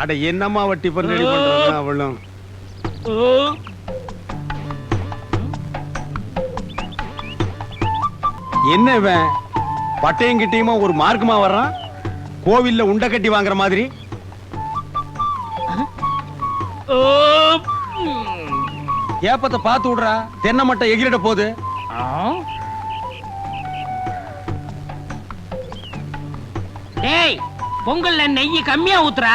அட என்னம்மா வட்டி டிஃபன் ரெடி அவளும். என்ன இவன்? பட்டையும் கிட்டையுமா ஒரு மார்க்குமா வர்றான்? கோவில்ல உண்டை கட்டி வாங்குற மாதிரி? ஏப்பத்தை பார்த்து விடுறா. தென்னை மட்டை எகிரிட போகுது. பொங்கல்ல நெய் கம்மியா ஊத்துறா.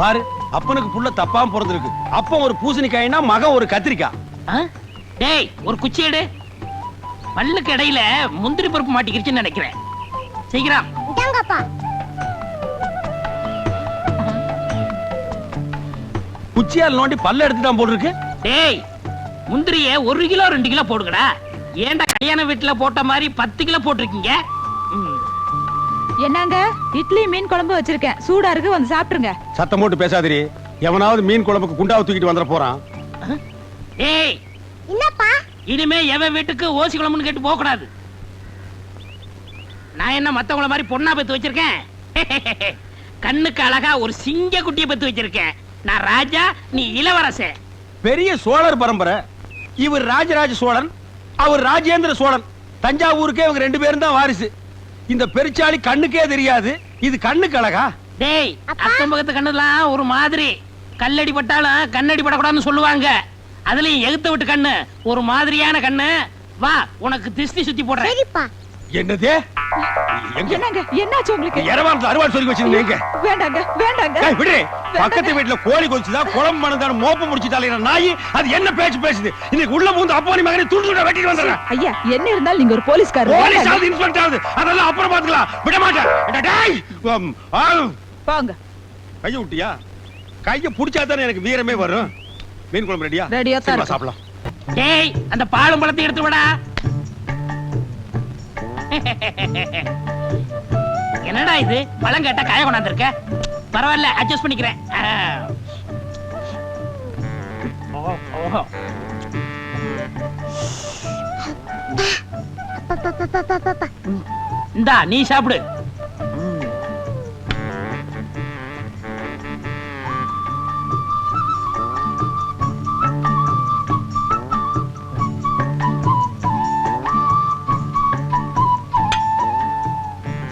பாரு அப்பனுக்கு புள்ள தப்பாம பிறந்திருக்கு அப்பன் ஒரு பூசணிக்காய்னா மகன் ஒரு கத்திரிக்காய்? டேய் ஒரு குச்சி எடு. பல்லுக்கு இடையில முந்திரி பருப்பு மாட்டிக்கிருச்சுன்னு நினைக்கிறேன். சீக்கிரம். குச்சியால் நோண்டி பல்ல எடுத்துட்டான் போல் இருக்கு. டேய் முந்திரிய ஒரு கிலோ ரெண்டு கிலோ போடுங்கடா. ஏன்டா கல்யாண வீட்டுல போட்ட மாதிரி பத்து கிலோ போட்டிருக்கீங்க. என்னங்க? இட்லி மீன் குழம்பு வச்சிருக்கேன். சூடா இருக்கு வந்து சாப்பிட்டுருங்க. சத்தம் போட்டு பேசாதிரி எவனாவது மீன் குழம்புக்கு குண்டாவை தூக்கிட்டு வந்துட போறான். டேய் என்னப்பா? இனிமே எவன் வீட்டுக்கு ஓசி குழம்புன்னு கேட்டு போக கூடாது நான் என்ன மத்தவங்கள மாதிரி பொண்ணா பெத்து வச்சிருக்கேன்? கண்ணுக்கு அழகா ஒரு சிங்க குட்டியை பெத்து வச்சிருக்கேன். நான் ராஜா நீ இளவரசன் பெரிய சோழர் பரம்பரை. இவர் ராஜராஜ சோழன் அவர் ராஜேந்திர சோழன். தஞ்சாவூருக்கே இவங்க ரெண்டு பேரும் தான் வாரிசு. இந்த பெருச்சாளி கண்ணுக்கே தெரியாது. இது கண்ணுக்கு அழகா? டேய். அக்கம் பக்கத்து கண்ணுலாம் ஒரு மாதிரி. கல்லடி பட்டாலும் கண்ணடி படக்கூடாதுன்னு சொல்லுவாங்க. அதுலயும் எகுத்த விட்டு கண்ணு. ஒரு மாதிரியான கண்ணு. வா உனக்கு திஷ்டி சுத்தி போடுறேன். என்னது? என்னங்க? என்னாச்சு உங்களுக்கு? இரவாரத்துல அறுவாள் சொல்லி வச்சிருந்தீங்க வேண்டாங்க வேண்டாங்க. ஏய், விடு. பக்கத்து வீட்டுல கோழி கொச்சுதா குழம்பு மணந்தான மோப்பம் நாய். அது என்ன பேச்சு பேசுது? இன்னைக்கு உள்ள பூந்து அப்பா நீ மகனை துண்டு துண்டா வெட்டிட்டு வந்துடுறேன். ஐயா என்ன இருந்தாலும் நீங்க ஒரு போலீஸ்காரர். போலீஸ் வேண்டாங்க. ஆகுது இன்ஸ்பெக்டர் ஆகுது அதெல்லாம் அப்புறம் பாத்துக்கலாம் விட மாட்டேன். போங்க கைய விட்டியா? கைய புடிச்சா தானே எனக்கு வீரமே வரும். மீன் குழம்பு ரெடியா? ரெடியா தான். சாப்பிடலாம். டேய் அந்த பாலும் பழத்தை எடுத்து விடா. என்னடா இது? பழம் கேட்டா காய கொண்டாந்துருக்க? பரவாயில்ல அட்ஜஸ்ட் பண்ணிக்கிறேன். இந்தா நீ சாப்பிடு.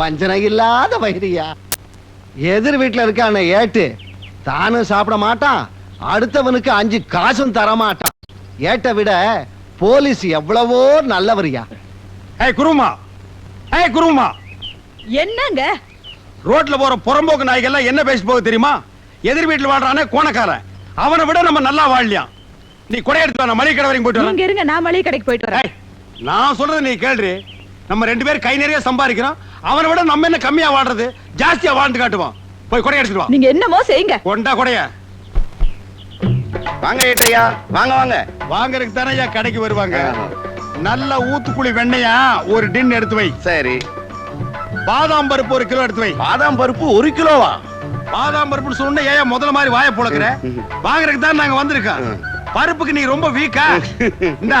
வஞ்சனை இல்லாத வயிறியா எதிர் வீட்டுல இருக்கான ஏட்டு. தானும் சாப்பிட மாட்டான். அடுத்தவனுக்கு அஞ்சு காசும் தரமாட்டான். ஏட்ட விட போலீஸ் எவ்வளவோ நல்லவரியா. ஏய் குருமா. ஏய் குருமா. என்னங்க? ரோட்ல போற புறம்போக்கு நாய்கள்லாம் என்ன பேசி போகுது தெரியுமா? எதிர் வீட்டுல வாழ்றானே கோணக்காரன். அவனை விட நம்ம நல்லா வாழலையாம் நீ கொடை எடுத்து வா, நான் மளிகை கடை வரைக்கும் போயிட்டு வரேன். நீங்க இருங்க நான் மளிகை கடைக்கு போயிட்டு வரேன். ஏய், நான் சொல்றது நீ கேள்றி நம்ம ரெண்டு பேரும் கை நிறைய சம்பாதிக்கிறோம். அவனை விட நம்ம என்ன கம்மியா வாழ்றது? ஜாஸ்தியா வாழ்ந்து காட்டுவோம். போய் கொடை எடுத்துட்டு வா. நீங்க என்னமோ செய்யுங்க. கொண்டா கொடைய. வாங்க ஏட்டையா வாங்க வாங்க. வாங்கறதுக்கு தானே ஐயா கடைக்கு வருவாங்க. நல்ல ஊத்துக்குழி வெண்ணையா ஒரு டின் எடுத்து வை. சரி. பாதாம் பருப்பு ஒரு கிலோ எடுத்து வை. பாதாம் பருப்பு ஒரு கிலோவா? பாதாம் பருப்புன்னு சொன்ன ஏன் முதல்ல மாதிரி வாயை புழக்கிற? வாங்குறதுக்கு தான் நாங்க வந்திருக்கோம். பருப்புக்கு நீ ரொம்ப வீக்கா இந்தா.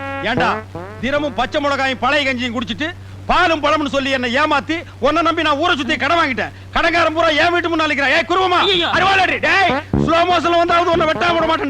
ஏன்டா தினமும் பச்சை மிளகாயும் பழைய கஞ்சியும் குடிச்சிட்டு பாலும் பழம்னு சொல்லி என்ன ஏமாத்தி உன்னை நம்பி நான் ஊரை சுத்தி கடன் வாங்கிட்டேன். கடன்காரன் பூரா என் வீட்டு முன்னாள் ஏய் குருவமா. அருவாளடி டேய் ஸ்லோ மோஷன்ல வந்தாவது உன்னை வெட்டாம விட மாட்டேன்டா.